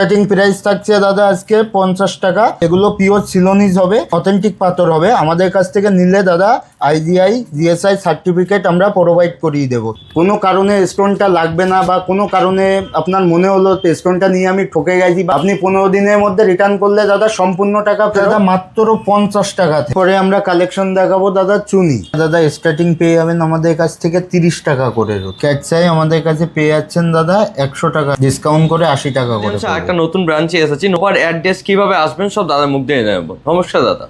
Starting price থাকছে দাদা আজকে পঞ্চাশ টাকা। এগুলো পিওর সিলোনিজ হবে অথেন্টিক পাথর হবে। আমাদের কাছ থেকে নিলে দাদা আইজিআই জিএসআই সার্টিফিকেট আমরা প্রোভাইড করিয়ে দেব। কোনো কারণে স্টোনটা লাগবে না বা কোনো কারণে আপনার মনে হলো স্টোনটা নিয়ে আমি ঠকে গেছি বা আপনি পনেরো দিনের মধ্যে রিটার্ন করলে দাদা সম্পূর্ণ টাকা দাদা মাত্র পঞ্চাশ টাকা পরে আমরা কালেকশন দেখাবো দাদা চুনি। দাদা স্টার্টিং পেয়ে যাবেন আমাদের কাছ থেকে তিরিশ টাকা করে। ক্যাট চাই আমাদের কাছে পেয়ে যাচ্ছেন দাদা একশো টাকা। ডিসকাউন্ট করে আশি টাকা করে আচ্ছা। একটা নতুন ব্রাঞ্চে এসেছি। নোভার অ্যাড্রেস কীভাবে আসবেন সব দাদার মুখ দিয়ে নেব নমস্কার দাদা।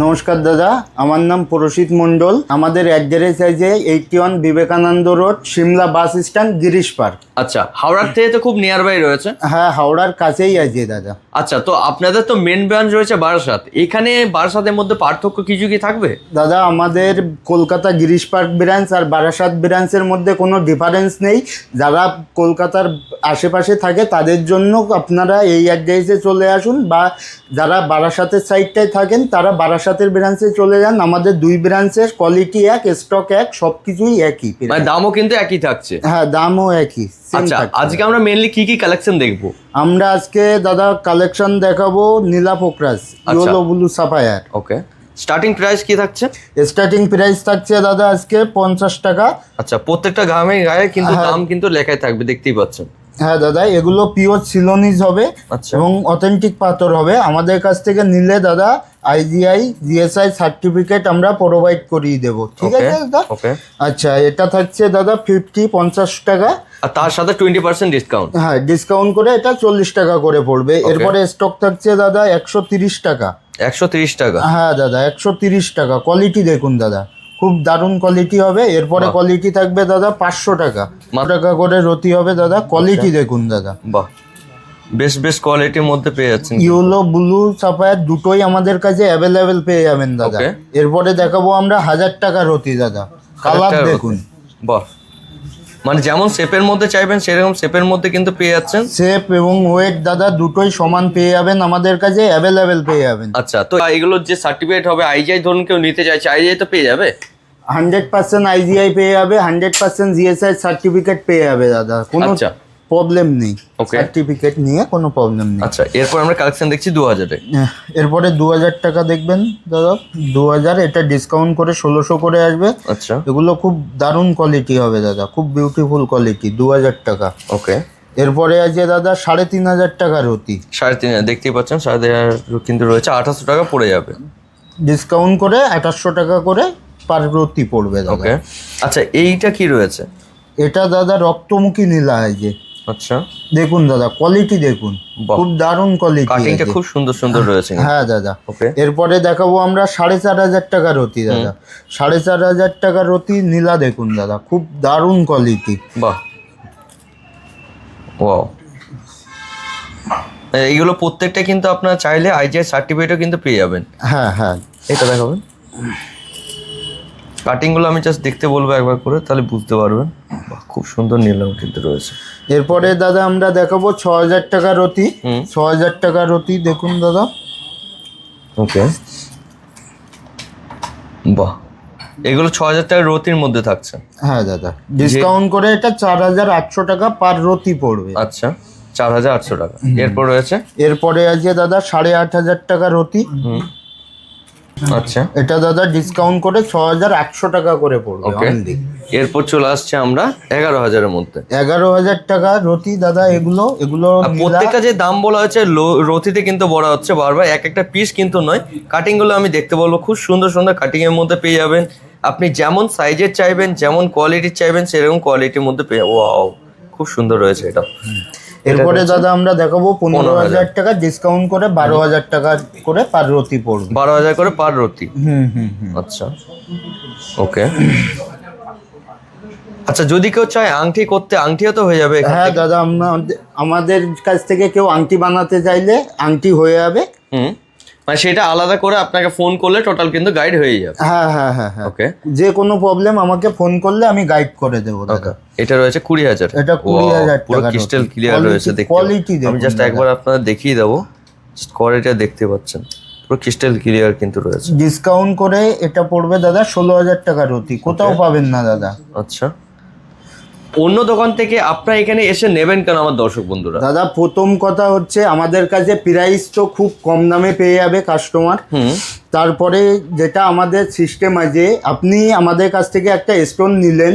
নমস্কার দাদা আমার নাম পরশিত মণ্ডল। আমাদের অ্যাড্রেস আছে eighty one Vivekananda road Simla bus stand Girish park. আচ্ছা হাওড়ার থেকে তো খুব নিয়ার বাই রয়েছে। হ্যাঁ হাওড়ার কাছেই আছে দাদা। আচ্ছা তো আপনাদের তো মেন ব্রাঞ্চ রয়েছে বারাসাত। এখানে বারাসাতের মধ্যে পার্থক্য কিছু কি থাকবে? দাদা আমাদের কলকাতা গিরিশ পার্ক ব্রাঞ্চ আর বারাসাত ব্রাঞ্চের মধ্যে কোনো ডিফারেন্স নেই। যারা কলকাতার আশেপাশে থাকে তাদের জন্য আপনারা এই অ্যাড্রেসে চলে আসুন বা যারা বারাসাতের সাইডটায় থাকেন তারা বারাসাতের ব্রাঞ্চে চলে যান আমাদের দুই ব্রাঞ্চের কোয়ালিটি এক স্টক এক সব কিছুই একই মানে দামও কিন্তু একই থাকছে। হ্যাঁ দামও একই আচ্ছা আজকে আমরা মেনলি কি কি কালেকশন দেখব? আমরা আজকে দাদা কালেকশন দেখাবো নীলা আচ্ছা। Yellow blue sapphire okay starting price কি থাকছে? স্টার্টিং প্রাইস থাকছে দাদা আজকে পঞ্চাশ টাকা। আচ্ছা প্রত্যেকটা গ্রামে গায়ে কিন্তু হ্যাঁ। দাম কিন্তু লেখাই থাকবে দেখতেই পাচ্ছেন। হ্যাঁ দাদা এগুলো পিওর সিলোনিজ হবে আচ্ছা। এবং অথেন্টিক পাথর হবে। আমাদের কাছ থেকে নিলে দাদা আইজিআই জিএসআই সার্টিফিকেট আমরা প্রোভাইড করিয়ে দেব। ঠিক আছে দাদা? ওকে আচ্ছা এটা থাকছে দাদা ফিফটি পঞ্চাশ টাকা। আর তার সাথে টোয়েন্টি পার্সেন্ট ডিসকাউন্ট হ্যাঁ ডিসকাউন্ট করে এটা চল্লিশ টাকা করে পড়বে। এরপরে স্টক থাকছে দাদা একশো তিরিশ টাকা। একশো তিরিশ টাকা। হ্যাঁ দাদা একশো তিরিশ টাকা। কোয়ালিটি দেখুন দাদা। খুব দারুণ কোয়ালিটি হবে। এরপরে কোয়ালিটি থাকবে দাদা পাঁচশো টাকা। টাকা করে রতি হবে দাদা। কোয়ালিটি আচ্ছা। দেখুন দাদা। বাহ। বেশ বেশ কোয়ালিটির মধ্যে পেয়ে যাচ্ছেন ইয়েলো ব্লু সাফায়ার দুটোই আমাদের কাছে অ্যাভেলেবেল পেয়ে যাবেন দাদা। এরপরে দেখাবো আমরা হাজার টাকা রতি দাদা। কালার দেখুন। বাহ। মানে যেমন শেপের মধ্যে চাইবেন সেরকম শেপের মধ্যে কিন্তু পেয়ে যাচ্ছেন। শেপ এবং ওয়েট দাদা দুটোই সমান পেয়ে যাবেন আমাদের কাছে অ্যাভেলেবেল পেয়ে যাবেন। আচ্ছা তো এগুলোর যে সার্টিফিকেট হবে আইজিআই ধরুন কেউ নিতে চাইছে আইজিআই তো পেয়ে যাবে? হান্ড্রেড পার্সেন্ট আইজিআই পেয়ে যাবে হান্ড্রেড পার্সেন্ট জিএসআই সার্টিফিকেট পেয়ে যাবে দাদা। কোনো আচ্ছা। প্রবলেম নেই। Okay. সার্টিফিকেট নিয়ে কোনো প্রবলেম নেই। আচ্ছা এরপর আমরা কালেকশন দেখছি দু হাজারে আহ, এরপরে দু হাজার টাকা দেখবেন দাদা। দু হাজার এটা ডিসকাউন্ট করে ষোলোশো করে আসবে। আচ্ছা। এগুলো খুব দারুণ কোয়ালিটি হবে দাদা খুব বিউটিফুল কোয়ালিটি দু হাজার টাকা। ওকে এরপরে আছে দাদা সাড়ে তিন হাজার টাকা রতি সাড়ে তিন হাজার দেখতেই পাচ্ছেন সাড়ে তিন হাজার কিন্তু রয়েছে আঠাশশো টাকা পড়ে যাবে। ডিসকাউন্ট করে আঠাশশো টাকা করে পার রতি পড়বে দাদা। ওকে আচ্ছা এইটা কি রয়েছে? এটা দাদা রক্তমুখী নীলা আছে আচ্ছা। দেখুন দাদা কোয়ালিটি দেখুন। খুব দারুণ কোয়ালিটি কাটিংটা খুব সুন্দর সুন্দর রয়েছে হ্যাঁ দাদা। ওকে এরপরে দেখাবো আমরা সাড়ে চার হাজার টাকা রতি দাদা। সাড়ে চার হাজার টাকা রতি নীলা দেখুন দাদা খুব দারুণ কোয়ালিটি বাহ। ওয়াও এইগুলো প্রত্যেকটা কিন্তু আপনারা চাইলে আইজিআই সার্টিফিকেটও কিন্তু পেয়ে যাবেন। হ্যাঁ হ্যাঁ। এটা দেখাবেন। কাটিংগুলো আমি জাস্ট দেখতে বলব একবার করে তাহলে বুঝতে পারবেন। বাহ খুব সুন্দর নিলাম কিন্তু রয়েছে। এরপরে দাদা আমরা দেখাবো ছ হাজার টাকা রতি। ছ হাজার টাকা রতি দেখুন দাদা। ওকে। বাহ এগুলো ছ হাজার টাকার রতির মধ্যে থাকছে। হ্যাঁ দাদা ডিসকাউন্ট করে এটা চার হাজার আটশো টাকা পার রতি পড়বে। আচ্ছা চার হাজার আটশো টাকা। এরপর রয়েছে? এরপরে আছে দাদা সাড়ে আট হাজার টাকা রতি। আচ্ছা। এটা দাদা ডিসকাউন্ট করে ছ হাজার আটশো টাকা করে পড়বে ওকে এরপর চলে আসছে আমরা এগারো হাজারের মধ্যে। এগারো হাজার টাকা রতি দাদা এগুলো এগুলো প্রত্যেকটা যে দাম বলা হচ্ছে লো- রতিতে কিন্তু বলা হচ্ছে বারবার এক একটা পিস কিন্তু নয়। কাটিংগুলো আমি দেখতে বলব খুব সুন্দর সুন্দর কাটিং এর মধ্যে পেয়ে যাবেন। আপনি যেমন সাইজের চাইবেন যেমন কোয়ালিটির চাইবেন সেরকম কোয়ালিটির মধ্যে পেয়ে ওয়াও খুব সুন্দর রয়েছে এটা। এরপরে দাদা আমরা দেখাবো পনেরো হাজার টাকা ডিসকাউন্ট করে বারো হাজার টাকা করে পার রতি পড়বে। বারো হাজার করে পার রতি? হুম হুম আচ্ছা। ওকে। আচ্ছা যদি কেউ চায় আংটি করতে আংটিও তো হয়ে যাবে হ্যাঁ দাদা আমরা- আমাদের কাছ থেকে কেউ আংটি বানাতে চাইলে আংটি হয়ে যাবে। হুম। মানে সেটা আলাদা করে আপনাকে ফোন করলে টোটাল কিন্তু গাইড হয়ে যাবে। হ্যাঁ হ্যাঁ হ্যাঁ হ্যাঁ। ওকে যে কোনো প্রবলেম আমাকে ফোন করলে আমি গাইড করে দেবো দাদা। এটা রয়েছে কুড়ি হাজার। এটা 20,000 পুরো ক্রিস্টাল ক্লিয়ার রয়েছে দেখতে quality আমি জাস্ট একবার আপনাদের দেখিয়ে দেবো। কোয়ালিটিটা দেখতে পাচ্ছেন। পুরো ক্রিস্টাল ক্লিয়ার কিন্তু রয়েছে। ডিসকাউন্ট করে এটা পড়বে দাদা ষোলো হাজার টাকার রতি। কোথাও পাবেন না দাদা। আচ্ছা। অন্য দোকান থেকে আপনারা এখানে এসে নেবেন কেন আমার দর্শক বন্ধুরা? দাদা প্রথম কথা হচ্ছে আমাদের কাছে প্রাইস তো খুব কম দামে পেয়ে যাবে কাস্টমার তারপরে যেটা আমাদের সিস্টেম আছে আপনি আমাদের কাছ থেকে একটা স্টোন নিলেন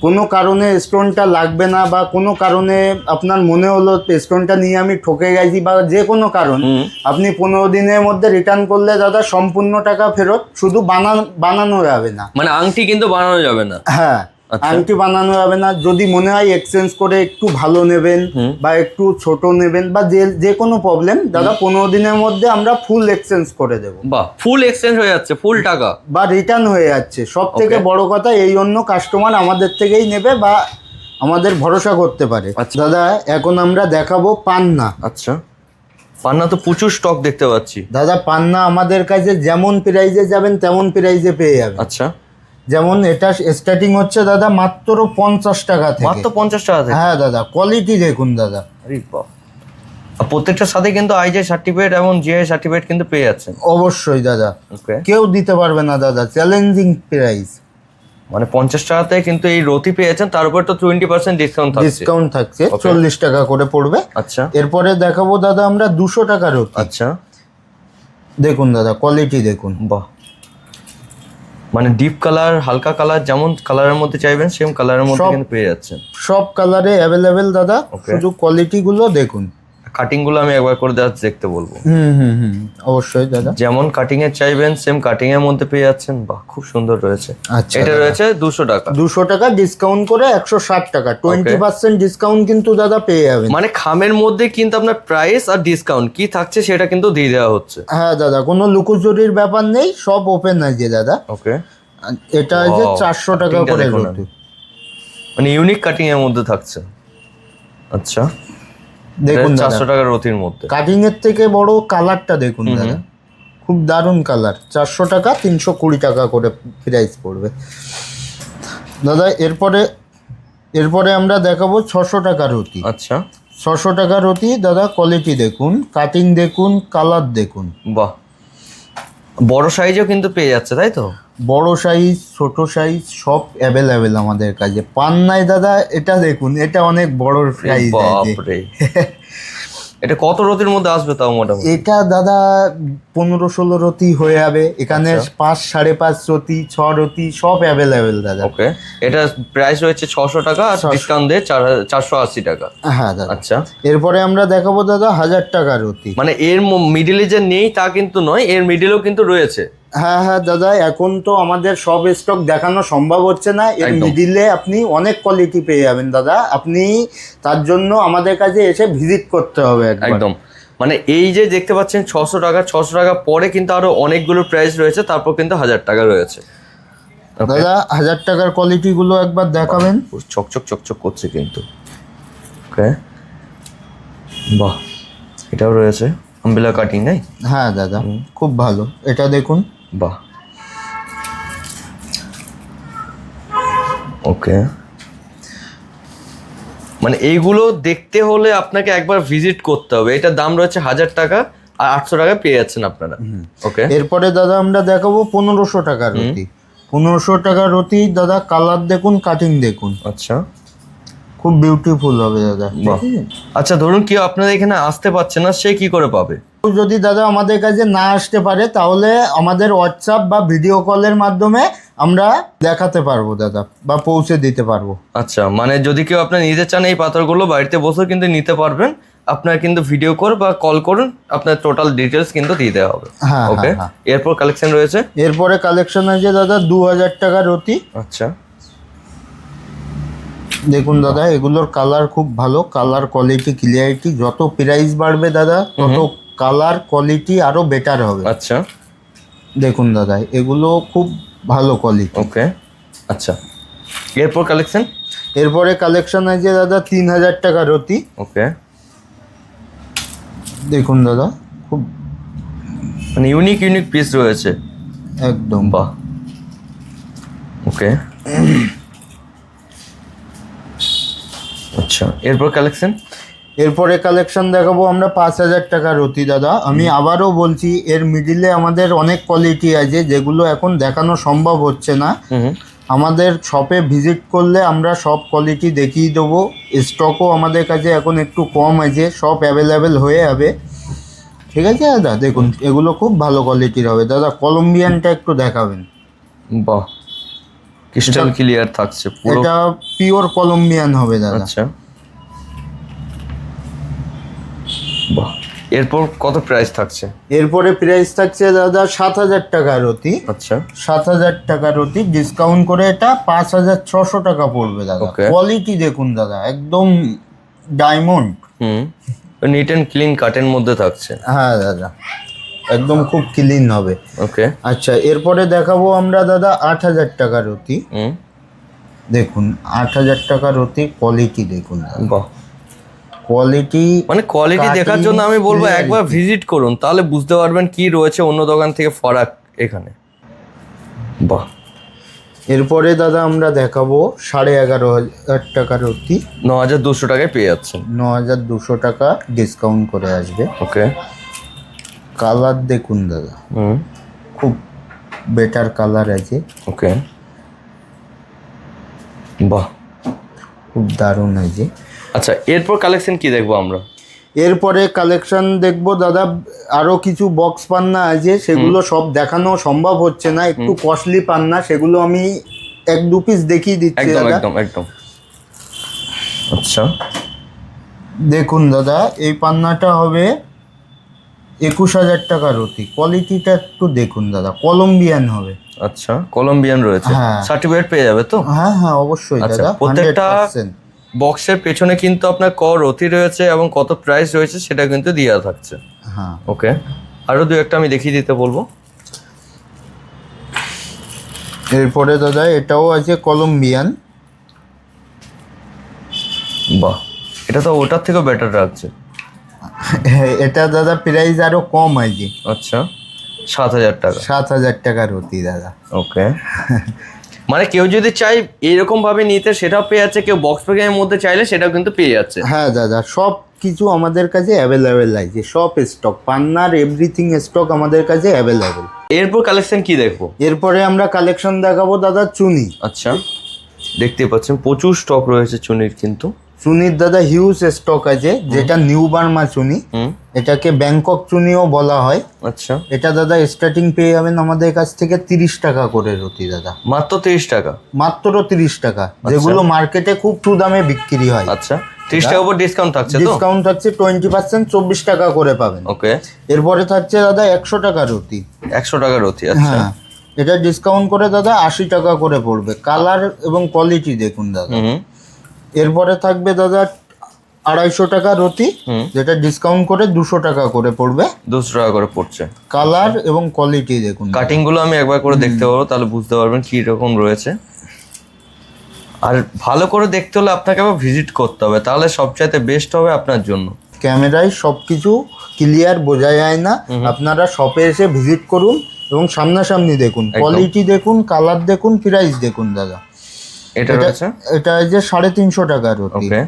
কোনো কারণে স্টোনটা লাগবে না বা কোনো কারণে আপনার মনে হলো স্টোনটা নিয়ে আমি ঠকে গেছি বা যে কোনো কারণ আপনি পনেরো দিনের মধ্যে রিটার্ন করলে দাদা সম্পূর্ণ টাকা ফেরত শুধু বানান বানানো যাবে না। মানে আংটি কিন্তু বানানো যাবে না। হ্যাঁ। আংটি বানানো যাবে না। যদি মনে হয় এক্সচেঞ্জ করে একটু ভালো নেবেন বা একটু ছোট নেবেন বা যে যে কোনো প্রবলেম দাদা পনেরো দিনের মধ্যে আমরা ফুল এক্সচেঞ্জ করে দেবো। বাহ ফুল এক্সচেঞ্জ হয়ে যাচ্ছে ফুল টাকা। বা রিটার্ন হয়ে যাচ্ছে। সব থেকে. বড় কথা এই অন্য কাস্টমার আমাদের থেকেই নেবে বা আমাদের ভরসা করতে পারে। আচ্ছা। দাদা এখন আমরা দেখাবো পান্না। আচ্ছা। পান্না তো প্রচুর স্টক দেখতে পাচ্ছি। দাদা পান্না আমাদের কাছে যেমন প্রাইজে যাবেন তেমন প্রাইজে পেয়ে যাবেন। আচ্ছা। যেমন এটা স্টার্টিং হচ্ছে দাদা মাত্র পঞ্চাশ টাকা থেকে। মাত্র পঞ্চাশ টাকা থেকে? হ্যাঁ দাদা কোয়ালিটি দেখুন দাদা। প্রত্যেকটার সাথে কিন্তু আইজে সার্টিফিকেট এবং জিআই সার্টিফিকেট কিন্তু পেয়ে যাচ্ছেন। অবশ্যই দাদা। কেউ দিতে পারবে না দাদা চ্যালেঞ্জিং প্রাইস মানে পঞ্চাশ টাকাতে কিন্তু এই রতি পেয়েছেন তার উপর তো টোয়েন্টি পার্সেন্ট ডিসকাউন্ট ডিসকাউন্ট থাকছে চল্লিশ টাকা করে পড়বে। আচ্ছা। এরপরে দেখাবো দাদা আমরা দুশো টাকার রতি। আচ্ছা। দেখুন দাদা কোয়ালিটি দেখুন। বাহ। মানে ডিপ কালার হালকা কালার যেমন কালারের মধ্যে চাইবেন সেম কালারের মধ্যে কিন্তু পেয়ে যাচ্ছেন। সব কালারে অ্যাভেলেবেল দাদা। শুধু কোয়ালিটি গুলো দেখুন। কাটিংগুলো আমি একবার করে জাস্ট দেখতে বলব। হুম হুম হুম অবশ্যই দাদা। যেমন কাটিং এর চাইবেন সেম কাটিং এর মধ্যে পেয়ে যাচ্ছেন। বাহ খুব সুন্দর রয়েছে। আচ্ছা এটা রয়েছে দুশো টাকা। দুশো টাকা ডিসকাউন্ট করে একশো ষাট টাকা। টোয়েন্টি পার্সেন্ট ডিসকাউন্ট কিন্তু দাদা পেয়ে যাবেন। মানে খামের মধ্যে কিন্তু আপনার প্রাইস আর ডিসকাউন্ট কি থাকছে সেটা কিন্তু দিয়ে দেওয়া হচ্ছে। হ্যাঁ দাদা কোনো লুকোচুরির ব্যাপার নেই সব ওপেন আছে দাদা। ওকে এটা Wow, চারশো টাকা করে মানে ইউনিক কাটিং এর মধ্যে থাকছে। আচ্ছা। দেখুন চারশো টাকার রতির মধ্যে। কাটিং এর থেকে বড় কালারটা দেখুন দাদা। খুব দারুণ কালার চারশো টাকা তিনশো কুড়ি টাকা করে প্রাইস পড়বে। দাদা এরপরে এরপরে আমরা দেখাবো ছশো টাকা রতি আচ্ছা। ছশো টাকা রতি দাদা কোয়ালিটি দেখুন। কাটিং দেখুন কালার দেখুন। বাহ বড় সাইজও কিন্তু পেয়ে যাচ্ছে তাই তো? বড় সাইজ ছোট সাইজ সব অ্যাভেলেবেল আমাদের কাছে। পান্নাই দাদা এটা দেখুন এটা অনেক বড় সাইজ আছে বাপরে। এটা কত রতির মধ্যে আসবে তাও মোটামুটি? এটা দাদা পনেরো ষোলো রতি হয়ে যাবে। এখানে আচ্ছা। পাঁচ সাড়ে পাঁচ রতি ছ রতি সব অ্যাভেলেবেল দাদা। ওকে এটা প্রাইস রয়েছে ছশো টাকা আর ডিসকাউন্ট দিয়ে চার চারশো আশি টাকা। হ্যাঁ দাদা। আচ্ছা। এরপরে আমরা দেখাবো দাদা হাজার টাকা রতি। মানে এর মিডিলে যে নেই তা কিন্তু নয় এর মিডিলেও কিন্তু রয়েছে। হ্যাঁ হ্যাঁ দাদা এখন তো আমাদের সব স্টক দেখানো সম্ভব হচ্ছে না। এর মিডিলে আপনি অনেক কোয়ালিটি পেয়ে যাবেন দাদা। আপনি তার জন্য আমাদের কাছে এসে ভিজিট করতে হবে একদম। মানে এই যে দেখতে পাচ্ছেন ছশো টাকা ছশো টাকা পরে কিন্তু আরও অনেকগুলো প্রাইস রয়েছে তারপর কিন্তু হাজার টাকা রয়েছে. দাদা হাজার টাকার কোয়ালিটি গুলো একবার দেখাবেন। চকচক চকচক করছে কিন্তু। ওকে বাহ এটাও রয়েছে। আম্বেলা কাটিং নাই? হ্যাঁ দাদা খুব ভালো। এটা দেখুন। বাহ। ওকে মানে এইগুলো দেখতে হলে আপনাকে একবার ভিজিট করতে হবে। এটার দাম রয়েছে হাজার টাকা আর আটশো টাকা পেয়ে যাচ্ছেন আপনারা। ওকে এরপরে দাদা আমরা দেখাবো পনেরোশো টাকার রতি পনেরোশো টাকার রতি দাদা কালার দেখুন কাটিং দেখুন। আচ্ছা। খুব বিউটিফুল হবে দাদা। বাহ। আচ্ছা ধরুন কেউ আপনাদের এখানে আসতে পারছে না সে কি করে পাবে? যদি দাদা আমাদের কাছে না আসতে পারে তাহলে আমাদের হোয়াটসঅ্যাপ বা ভিডিও কলের মাধ্যমে আমরা দেখাতে পারব দাদা বা পৌঁছে দিতে পারব। আচ্ছা মানে যদি কেউ আপনার নিতে চান এই পাথরগুলো বাড়িতে বসেও কিন্তু নিতে পারবেন। আপনার কিন্তু ভিডিও কর বা কল করুন আপনার টোটাল ডিটেলস কিন্তু দিয়ে দেওয়া হবে। হ্যাঁ, ওকে হ্যাঁ, এরপর কালেকশন রয়েছে? এরপরে কালেকশন আছে দাদা দু হাজার টাকা রতি। আচ্ছা। দেখুন দাদা এগুলোর কালার খুব ভালো কালার কোয়ালিটি ক্লিয়ারিটি যত প্রাইস বাড়বে দাদা তত কালার কোয়ালিটি আরও বেটার হবে। আচ্ছা। দেখুন দাদা এগুলো খুব ভালো কোয়ালিটি ওকে আচ্ছা। এরপর কালেকশন এরপরে কালেকশন আছে দাদা তিন হাজার টাকা রতি। ওকে দেখুন দাদা খুব মানে ইউনিক ইউনিক পিস রয়েছে। একদম। বাহ। ওকে আচ্ছা এরপর কালেকশন এরপরে কালেকশন দেখাবো আমরা পাঁচ হাজার টাকার রতি দাদা। আমি আবারও বলছি এর মিডিলে আমাদের অনেক কোয়ালিটি আছে যেগুলো এখন দেখানো সম্ভব হচ্ছে না। আমাদের শপে ভিজিট করলে আমরা সব কোয়ালিটি দেখিয়ে দেবো। স্টকও আমাদের কাছে এখন একটু কম আছে সব অ্যাভেলেবেল হয়ে যাবে। ঠিক আছে দাদা? দেখুন এগুলো খুব ভালো কোয়ালিটির হবে। দাদা কলম্বিয়ানটা একটু দেখাবেন। বাহ ক্রিস্টাল ক্লিয়ার থাকছে পুরো এটা পিওর কলম্বিয়ান হবে দাদা। আচ্ছা। এরপর কত প্রাইস থাকছে? এরপরে প্রাইস থাকছে দাদা সাত হাজার টাকা রতি। আচ্ছা। সাত হাজার টাকা রতি ডিসকাউন্ট করে এটা পাঁচ হাজার ছশো টাকা পড়বে দাদা. কোয়ালিটি দেখুন দাদা একদম diamond hmm. Neat and clean কাটের মধ্যে থাকছে। হ্যাঁ দাদা একদম খুব ক্লিন হবে। ওকে আচ্ছা এরপরে দেখাবো আমরা দাদা আট হাজার টাকা রতি। হুম। দেখুন আট হাজার টাকা রতি কোয়ালিটি দেখুন বাহ। কোয়ালিটি মানে কোয়ালিটি দেখার জন্য আমি বলব একবার ভিজিট করুন তাহলে বুঝতে পারবেন কি রয়েছে অন্য দোকান থেকে ফারাক এখানে। বাহ। এরপরে দাদা আমরা দেখাবো সাড়ে এগারো হাজার টাকার রতি ন হাজার দুশো টাকায় পেয়ে যাচ্ছেন। ন হাজার দুশো টাকা ডিসকাউন্ট করে আসবে। ওকে কালার দেখুন দাদা। হুম। খুব বেটার কালার আছে। ওকে বাহ। খুব দারুণ আছে। আচ্ছা এরপর কালেকশন কি দেখব আমরা? এরপরে কালেকশন দেখব দাদা আরও কিছু বক্স পান্না আছে সেগুলো সব দেখানো সম্ভব হচ্ছে না একটু কস্টলি পান্না সেগুলো আমি এক দু পিস দেখিয়ে দিচ্ছি একদম একদম একদম। আচ্ছা। দেখুন দাদা এই পান্নাটা হবে একুশ হাজার টাকা রতি। কোয়ালিটিটা একটু দেখুন দাদা কলম্বিয়ান হবে। আচ্ছা কলম্বিয়ান রয়েছে। হ্যাঁ। সার্টিফিকেট পেয়ে যাবে তো? হ্যাঁ হ্যাঁ অবশ্যই আচ্ছা, দাদা প্রত্যেকটা 100% বক্সের পেছনে কিন্তু আপনার ক রথি রয়েছে এবং কত প্রাইস রয়েছে সেটা কিন্তু দেওয়া থাকছে। হ্যাঁ। ওকে আরও দু একটা আমি দেখিয়ে দিতে বলব। এরপরে দাদা এটাও আছে কলম্বিয়ান বাহ এটা তো ওটার থেকেও বেটার লাগছে। এটা দাদা প্রাইস আরও কম আছে। আচ্ছা সাত হাজার টাকা। সাত হাজার টাকা রতি দাদা। ওকে মানে কেউ যদি চাই এরকম ভাবে নিতে সেটাও পেয়ে যাচ্ছে। কেউ বক্স প্যাকের মধ্যে চাইলে সেটাও কিন্তু পেয়ে যাচ্ছে। হ্যাঁ দাদা সব কিছু আমাদের কাছে অ্যাভেলেবেল আছে। সব স্টক পান্নার এভরিথিং স্টক আমাদের কাছে অ্যাভেলেবেল এরপর কালেকশন কি দেখব? এরপরে আমরা কালেকশন দেখাবো দাদা চুনি। আচ্ছা দেখতে পাচ্ছেন প্রচুর স্টক রয়েছে চুনির কিন্তু। চুনির দাদা হিউজ স্টক আছে যেটা নিউ বার্মা চুনি এটাকে ব্যাংকক চুনিও বলা হয়। আচ্ছা। এটা দাদা স্টার্টিং পেয়ে যাবেন আমাদের কাছ থেকে তিরিশ টাকা করে রতি দাদা। মাত্র তিরিশ টাকা? মাত্র তিরিশ টাকা যেগুলো মার্কেটে খুব টু দামে বিক্রি হয়। আচ্ছা। তিরিশ টাকার উপর ডিসকাউন্ট থাকছে ডিসকাউন্ট থাকছে টোয়েন্টি পার্সেন্ট চব্বিশ টাকা করে পাবেন। ওকে। এরপরে থাকছে দাদা একশো টাকা রতি একশো টাকা রতি আচ্ছা। হ্যাঁ। এটা ডিসকাউন্ট করে দাদা আশি টাকা করে পড়বে। কালার এবং কোয়ালিটি দেখুন দাদা। এরপরে থাকবে দাদা আড়াইশো টাকা রতি যেটা ডিসকাউন্ট করে দুশো টাকা করে পড়বে। দুশো টাকা করে পড়ছে। কালার এবং কোয়ালিটি দেখুন। কাটিংগুলো আমি একবার করে দেখতে পারব তাহলে বুঝতে পারবেন কি রকম রয়েছে। আর ভালো করে দেখতে হলে আপনাকে আবার ভিজিট করতে হবে তাহলে সবচাইতে বেস্ট হবে আপনার জন্য। ক্যামেরায় সব কিছু ক্লিয়ার বোঝা যায় না। আপনারা শপে এসে ভিজিট করুন এবং সামনাসামনি দেখুন। কোয়ালিটি দেখুন কালার দেখুন প্রাইস দেখুন দাদা। এটা এটা রয়েছে? এটা যে সাড়ে তিনশো টাকা রতি ওকে।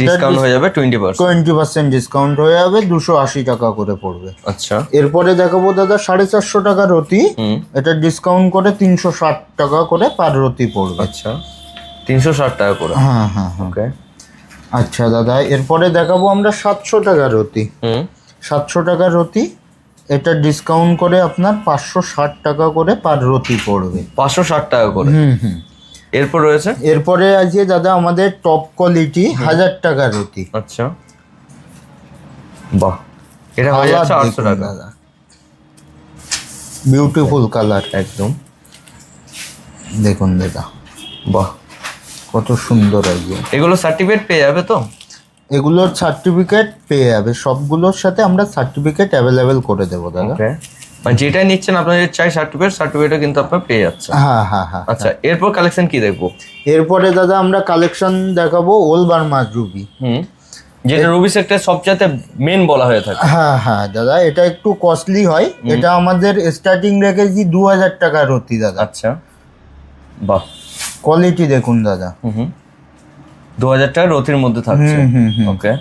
ডিসকাউন্ট হয়ে যাবে twenty percent twenty percent discount হয়ে যাবে দুশো আশি টাকা করে পড়বে। আচ্ছা। এরপরে দেখাবো দাদা সাড়ে চারশো টাকা রতি এটা ডিসকাউন্ট করে তিনশো ষাট টাকা করে পার রতি পড়বে। আচ্ছা। তিনশো ষাট টাকা করে। হ্যাঁ হ্যাঁ হ্যাঁ। ওকে। আচ্ছা দাদা এরপরে দেখাবো আমরা সাতশো টাকা রতি সাতশো টাকা রতি এটা ডিসকাউন্ট করে আপনার পাঁচশো ষাট টাকা করে পার রতি পড়বে। পাঁচশো ষাট টাকা করে। হুম হুম। এরপর রয়েছে? এরপরে আছে দাদা আমাদের টপ কোয়ালিটি হাজার টাকা রুটি আচ্ছা। বাহ এটা হয়ে যাচ্ছে আটশো টাকা। দাদা। বিউটিফুল কালার একদম। দেখুন দাদা। বাহ। কত সুন্দর আছে এগুলো সার্টিফিকেট পেয়ে যাবে তো? এগুলোর সার্টিফিকেট পেয়ে যাবে। সবগুলোর সাথে আমরা সার্টিফিকেট অ্যাভেলেবেল করে দেবো দাদা। ওকে মানে যেটাই নিচ্ছেন আপনার চাই সার্টিফিকেট সার্টিফিকেটও কিন্তু আপনার পেয়ে যাচ্ছে হ্যাঁ হ্যাঁ হ্যাঁ আচ্ছা এরপর কালেকশন কি দেখব? এরপরে দাদা আমরা কালেকশন দেখাবো ওলবার মাছ রুবি। হুম যেটা রুবি সেক্টর সবচেয়ে মেন বলা হয়ে থাকে। হ্যাঁ হ্যাঁ দাদা এটা একটু কস্টলি হয়। এটা আমাদের স্টার্টিং রেখেছি দু হাজার টাকা রতি দাদা। আচ্ছা বাহ। কোয়ালিটি দেখুন দাদা। হুম হুম। দু হাজার টাকা রথির মধ্যে থাকছে। ওকে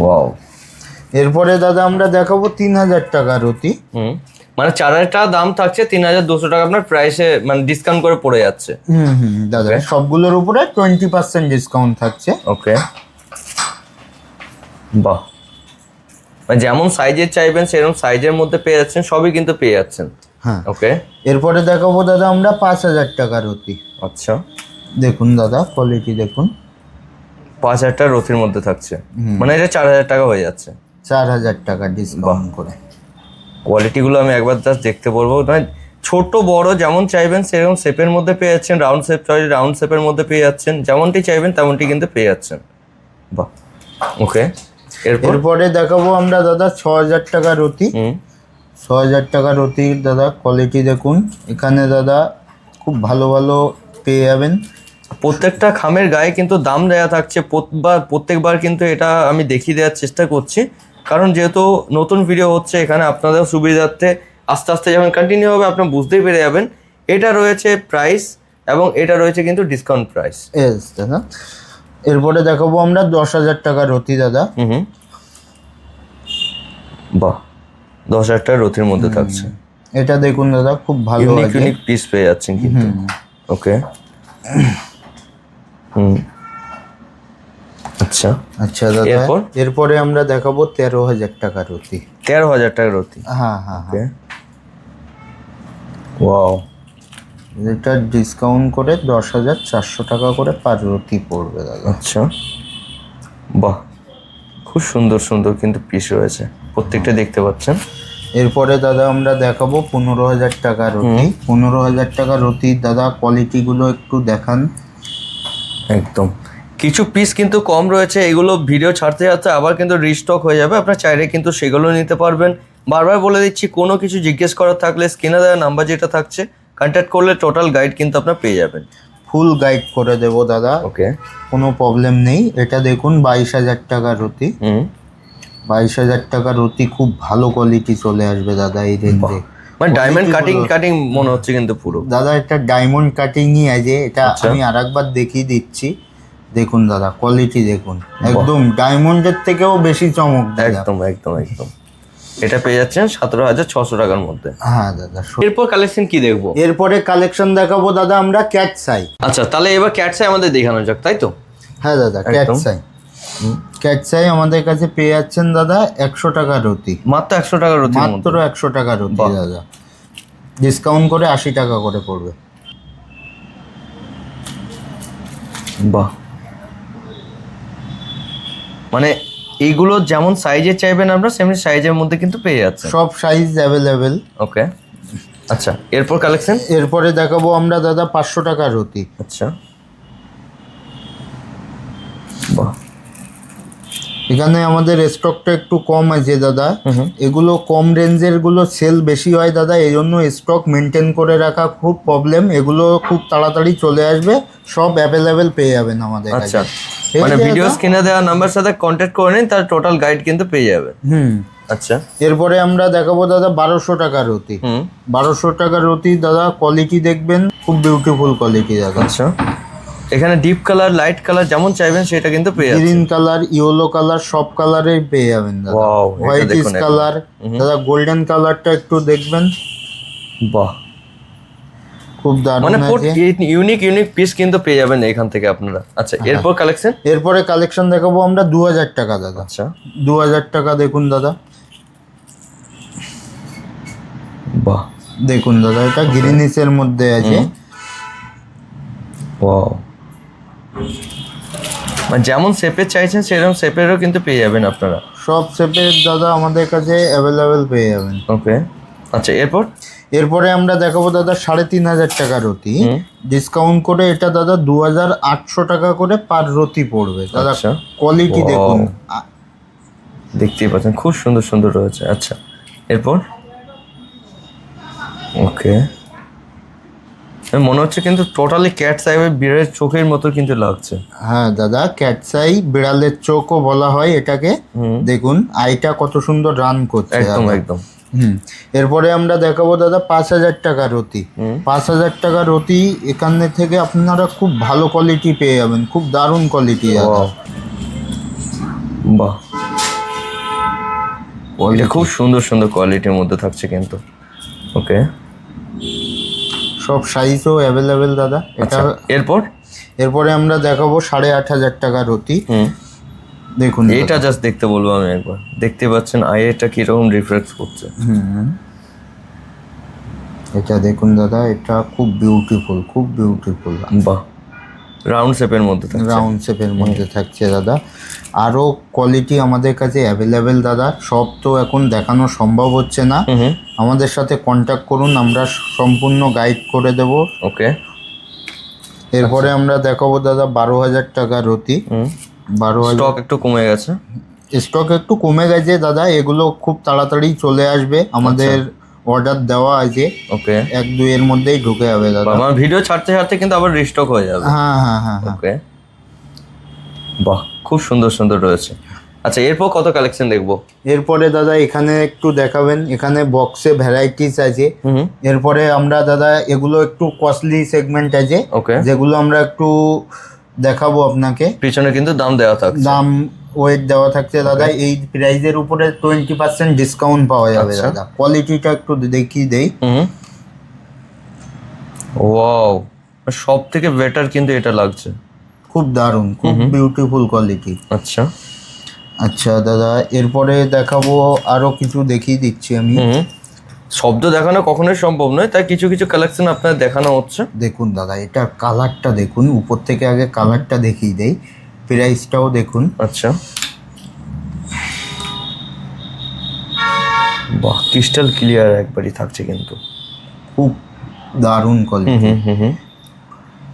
ওয়াও এরপরে দাদা আমরা দেখাবো তিন হাজার টাকা রতি হুম। মানে চার হাজার টাকা দাম থাকছে তিন হাজার দুশো টাকা আপনার প্রাইসে মানে ডিসকাউন্ট করে পড়ে যাচ্ছে। হুম হুম দাদা সবগুলোর উপরে টোয়েন্টি পার্সেন্ট ডিসকাউন্ট থাকছে। ওকে বাহ। মানে যেমন সাইজের চাইবেন সেরকম সাইজের মধ্যে পেয়ে যাচ্ছেন সবই কিন্তু পেয়ে যাচ্ছেন। হ্যাঁ। ওকে এরপরে দেখাবো দাদা আমরা পাঁচ হাজার টাকার অতি আচ্ছা। দেখুন দাদা কোয়ালিটি দেখুন। পাঁচ হাজার টাকা রথির মধ্যে থাকছে। মানে এটা চার হাজার টাকা হয়ে যাচ্ছে। চার হাজার টাকা ডিসকাউন্ট করে। কোয়ালিটিগুলো আমি একবার জাস্ট দেখতে বলব। মানে ছোট বড় যেমন চাইবেন সেরকম শেপের মধ্যে পেয়ে যাচ্ছেন। রাউন্ড শেপ চাই রাউন্ড শেপের মধ্যে পেয়ে যাচ্ছেন। যেমনটি চাইবেন তেমনটি কিন্তু পেয়ে যাচ্ছেন। বাহ। ওকে এরপর? দেখাবো আমরা দাদা ছ হাজার টাকার অতি হুম। ছ হাজার টাকার অতির দাদা কোয়ালিটি দেখুন। এখানে দাদা খুব ভালো ভালো পেয়ে যাবেন। প্রত্যেকটা খামের গায়ে কিন্তু দাম দেওয়া থাকছে। প্রত্যেকবার কিন্তু এটা আমি দেখিয়ে দেওয়ার চেষ্টা করছি। কারণ যেহেতু নতুন ভিডিও হচ্ছে এখানে আপনাদের সুবিধার্থে আস্তে আস্তে যখন কন্টিনিউ হবে আপনি বুঝতেই পেরে যাবেন। এটা রয়েছে প্রাইস এবং এটা রয়েছে কিন্তু ডিসকাউন্ট প্রাইস দাদা এরপরে দেখাবো আমরা দশ হাজার টাকার অতি দাদা। হুম বাহ দশ হাজার টাকা রথির মধ্যে থাকছে। এটা দেখুন দাদা খুব ভালো ইউনিক ইউনিক পিস পেয়ে যাচ্ছেন কিন্তু। ওকে হুম। আচ্ছা। আচ্ছা দাদা এরপর? এরপরে আমরা দেখাবো তেরো হাজার টাকার অতি তেরো হাজার টাকা রথি হ্যাঁ হ্যাঁ হ্যাঁ। ওয়াও এটা ডিসকাউন্ট করে দশ হাজার চারশো টাকা করে পার রতি পড়বে দাদা। আচ্ছা। বাহ খুব সুন্দর সুন্দর কিন্তু পিস রয়েছে। প্রত্যেকটা দেখতে পাচ্ছেন। এরপরে দাদা আমরা দেখাবো পনেরো হাজার টাকার রতি পনেরো হাজার টাকা রতি দাদা কোয়ালিটিগুলো একটু দেখান। একদম। কিছু পিস কিন্তু কম রয়েছে এগুলো ভিডিও ছাড়তে ছাড়তে আবার কিন্তু রিস্টক হয়ে যাবে আপনার চাইলে কিন্তু সেগুলো নিতে পারবেন। বারবার বলে দিচ্ছি কোনো কিছু জিজ্ঞেস করার থাকলে স্ক্রিনে দেওয়া নাম্বার যেটা থাকছে কন্ট্যাক্ট করলে টোটাল গাইড কিন্তু আপনার পেয়ে যাবেন। ফুল গাইড করে দেবো দাদা। ওকে কোনো প্রবলেম নেই। এটা দেখুন বাইশ হাজার টাকার রতি বাইশ হাজার টাকার রতি খুব ভালো কোয়ালিটি চলে আসবে দাদা এই রেঞ্জে মানে ডায়মন্ড কাটিং কাটিং মনে হচ্ছে কিন্তু পুরো। দাদা এটা ডায়মন্ড কাটিংই আছে। এটা আচ্ছা। আমি আরেকবার দেখিয়ে দিচ্ছি। দেখুন দাদা কোয়ালিটি দেখুন। একদম ডায়মন্ডের থেকেও বেশি চমক একদম একদম একদম। এটা পেয়ে যাচ্ছেন সতেরো হাজার ছশো টাকার মধ্যে। হ্যাঁ দাদা। এরপর কালেকশন কি দেখব? এরপরে কালেকশন দেখাবো দাদা আমরা ক্যাট সাই আচ্ছা তাহলে এবার ক্যাটসাই আমাদের দেখানো যাক তাই তো? হ্যাঁ দাদা ক্যাট। সাই ক্যাট সাই আমাদের কাছে পেয়ে যাচ্ছেন দাদা একশো টাকা রতি। মাত্র একশো টাকার রতির মধ্যে। মাত্র একশো টাকা রতি দাদা। ডিসকাউন্ট করে আশি টাকা করে পড়বে। বাহ। মানে এইগুলো যেমন সাইজের চাইবেন আপনারা সেমনি সাইজের মধ্যে কিন্তু পেয়ে যাচ্ছে সব সাইজ অ্যাভেলেবেল ওকে আচ্ছা এরপর কালেকশন এরপরে দেখাবো আমরা দাদা পাঁচশো টাকার রতি আচ্ছা। এখানে আমাদের স্টকটা একটু কম আছে দাদা। এগুলো কম রেঞ্জেরগুলো সেল বেশি হয় দাদা এই জন্য স্টক মেনটেন করে রাখা খুব প্রবলেম এগুলো খুব তাড়াতাড়ি চলে আসবে সব অ্যাভেলেবেল পেয়ে যাবেন আমাদের আচ্ছা। মানে ভিডিও? স্ক্রিনে দেওয়া নাম্বার সাথে কন্ট্যাক্ট করে নিন তার টোটাল গাইড কিন্তু পেয়ে যাবে। হুম। আচ্ছা। এরপরে আমরা দেখাবো দাদা বারোশো টাকা রতি। হুম। বারোশো টাকা রতি দাদা কোয়ালিটি দেখবেন খুব বিউটিফুল কোয়ালিটি দাদা। আচ্ছা। এখানে ডিপ কালার লাইট কালার যেমন চাইবেন সেটা কিন্তু পেয়ে যাচ্ছেন। গ্রিন কালার ইয়েলো কালার সব কালারের পেয়ে যাবেন দাদা। হোয়াইট কালার দাদা গোল্ডেন কালারটা একটু দেখবেন। বাহ। খুব দারুণ মানে ইউনিক ইউনিক পিস কিন্তু পেয়ে যাবেন এখান থেকে আপনারা। আচ্ছা এরপর কালেকশন এরপরে কালেকশন দেখাবো আমরা দু হাজার টাকা দাদা। আচ্ছা। দু হাজার টাকা দেখুন দাদা। বাহ। দেখুন দাদা এটা গ্রিনিসের মধ্যে আছে। ওয়াও মানে যেমন শেপের চাইছেন সেরকম শেপেরও কিন্তু পেয়ে যাবেন আপনারা। সব শেপের দাদা আমাদের কাছে অ্যাভেলেবেল পেয়ে যাবেন। ওকে। আচ্ছা এরপর? এরপরে আমরা দেখাবো দাদা সাড়ে তিন হাজার টাকা রতি। ডিসকাউন্ট করে এটা দাদা দু হাজার আটশো টাকা করে পার রতি পড়বে। দাদা আচ্ছা। কোয়ালিটি দেখুন। দেখতেই পাচ্ছেন খুব সুন্দর সুন্দর রয়েছে। আচ্ছা এরপর? ওকে। মনে হচ্ছে কিন্তু টোটালি ক্যাট সাহেবের বিড়ের চোখের মতো কিন্তু লাগছে। হ্যাঁ দাদা ক্যাটসাই বিড়ালের চোখও বলা হয় এটাকে। দেখুন আইটা কত সুন্দর রান করছে একদম একদম। হুম। এরপরে আমরা দেখাবো দাদা পাঁচ হাজার টাকা রতি। পাঁচ হাজার টাকা রতি এখানে থেকে আপনারা খুব ভালো কোয়ালিটি পেয়ে যাবেন খুব দারুণ কোয়ালিটি. বাহ। খুব সুন্দর সুন্দর কোয়ালিটির মধ্যে থাকছে কিন্তু। ওকে সব সাইজও অ্যাভেলেবেল দাদা। এটা আচ্ছা এরপর? এরপরে আমরা দেখাবো সাড়ে আট হাজার টাকার রতি দেখুন এটা জাস্ট দেখতে বলব আমি একবার। দেখতে পাচ্ছেন আইটা কীরকম রিফ্লেক্ট করছে। হুম। এটা দেখুন দাদা এটা খুব বিউটিফুল খুব বিউটিফুল বাহ। রাউন্ড শেপের মধ্যে থাকছে। রাউন্ড শেপের মধ্যে থাকছে দাদা। আরও কোয়ালিটি আমাদের কাছে অ্যাভেলেবেল দাদা। সব তো এখন দেখানো সম্ভব হচ্ছে না। আমাদের সাথে কন্ট্যাক্ট করুন আমরা সম্পূর্ণ গাইড করে দেব। ওকে। এরপরে আমরা দেখাবো দাদা বারো হাজার টাকা রতি। বারো হাজার স্টক একটু কমে গেছে। স্টক একটু কমে গেছে দাদা। এগুলো খুব তাড়াতাড়ি চলে আসবে। আমাদের অর্ডার দেওয়া আছে। ওকে এক দুইয়ের মধ্যেই ঢুকে যাবে দাদা। আমার ভিডিও ছাড়তে ছাড়তে কিন্তু আবার রিস্টক হয়ে যাবে। হ্যাঁ হ্যাঁ হ্যাঁ হ্যাঁ। ওকে বাহ খুব সুন্দর সুন্দর রয়েছে। আচ্ছা এরপর কত কালেকশন দেখব? এরপরে দাদা এখানে একটু দেখাবেন। এখানে বক্সে ভ্যারাইটিস আছে। হুম এরপরে আমরা দাদা এগুলো একটু কস্টলি সেগমেন্ট আছে। ওকে যেগুলো আমরা একটু দেখাবো আপনাকে। পিছনে কিন্তু দাম দেওয়া থাকছে। দাম ওয়েট দেওয়া থাকছে দাদা। এই প্রাইজের উপরে টোয়েন্টি পার্সেন্ট ডিসকাউন্ট পাওয়া যাবে আচ্ছা। দাদা। কোয়ালিটিটা একটু দেখিয়ে দেই। হুম। ওয়াও সব থেকে বেটার কিন্তু এটা লাগছে। খুব দারুণ খুব বিউটিফুল কোয়ালিটি আচ্ছা। আচ্ছা দাদা এরপরে দেখাবো আরও কিছু দেখিয়ে দিচ্ছি আমি। শব্দ দেখানো কখনোই সম্ভব নয় তাই কিছু কিছু কালেকশন আপনার দেখানো হচ্ছে। দেখুন দাদা এটার কালারটা দেখুন উপর থেকে আগে কালারটা দেখিয়ে দেই। প্রাইসটাও দেখুন। আচ্ছা। বাহ ক্রিস্টাল ক্লিয়ার একবারই থাকছে কিন্তু। খুব দারুণ quality hmm hmm hmm hmm.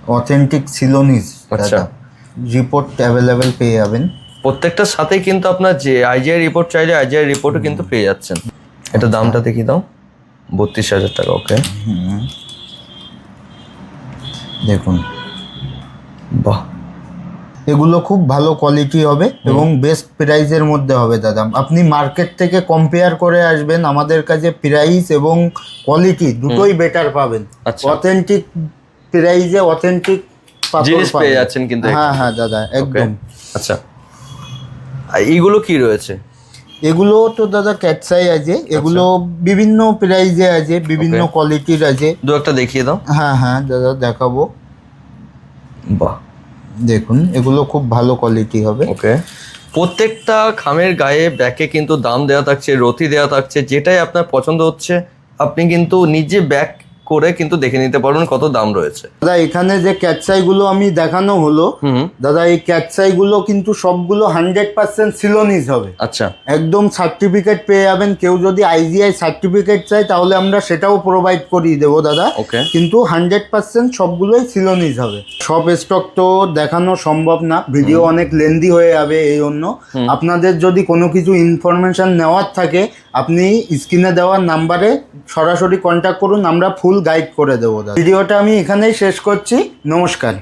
Authentic Ceylonese আচ্ছা। রিপোর্ট অ্যাভেলেবেল পেয়ে যাবেন। প্রত্যেকটার সাথেই কিন্তু আপনার যে আইজিআই রিপোর্ট চাইলে আইজিআই রিপোর্টও কিন্তু পেয়ে যাচ্ছেন। এটা দামটা দেখিয়ে দাও। বত্রিশ হাজার টাকা ওকে দেখুন। বাহ এগুলো খুব ভালো কোয়ালিটি হবে এবং বেস্ট প্রাইসের মধ্যে হবে দাদা। আপনি মার্কেট থেকে কম্পেয়ার করে আসবেন আমাদের কাছে প্রাইস এবং কোয়ালিটি দুটোই বেটার পাবেন। আচ্ছা। অথেন্টিক প্রাইসে অথেন্টিক জিনিস পেয়ে যাচ্ছেন কিন্তু হ্যাঁ হ্যাঁ দাদা একদম। আচ্ছা। এইগুলো কি রয়েছে? এগুলো তো দাদা ক্যাটসাই আছে এগুলো বিভিন্ন প্রাইজে আছে বিভিন্ন আচ্ছা। কোয়ালিটির আছে। দু একটা দেখিয়ে দাও। হ্যাঁ হ্যাঁ দাদা দেখাবো। বাহ। দেখুন, এগুলো খুব ভালো কোয়ালিটি হবে। ওকে। প্রত্যেকটা খামের গায়ে ব্যাকে কিন্তু দাম দেওয়া থাকছে, রতি দেওয়া থাকছে, যেটাই আপনার পছন্দ হচ্ছে, আপনি কিন্তু নিজে ব্যাক করে কিন্তু দেখে নিতে পারবেন কত দাম রয়েছে। দাদা এখানে যে ক্যাটসাই গুলো আমি দেখানো হলো দাদা এই ক্যাটসাই গুলো কিন্তু সবগুলো হান্ড্রেড পার্সেন্ট সিলোনিস হবে। আচ্ছা। একদম সার্টিফিকেট পেয়ে যাবেন। কেউ যদি আইজিআই সার্টিফিকেট চায় তাহলে আমরা সেটাও প্রোভাইড করিয়ে দেবো দাদা। ওকে। কিন্তু হান্ড্রেড পার্সেন্ট সবগুলোই সিলোনিস হবে। সব স্টক তো দেখানো সম্ভব না। ভিডিও অনেক লেন্দি হয়ে যাবে এই জন্য। আপনাদের যদি কোনো কিছু ইনফরমেশন নেওয়ার থাকে আপনি স্ক্রিনে দেওয়ার নাম্বারে সরাসরি কন্ট্যাক্ট করুন। আমরা ফুল গাইড করে দেবো ভিডিওটা আমি এখানেই শেষ করছি। নমস্কার।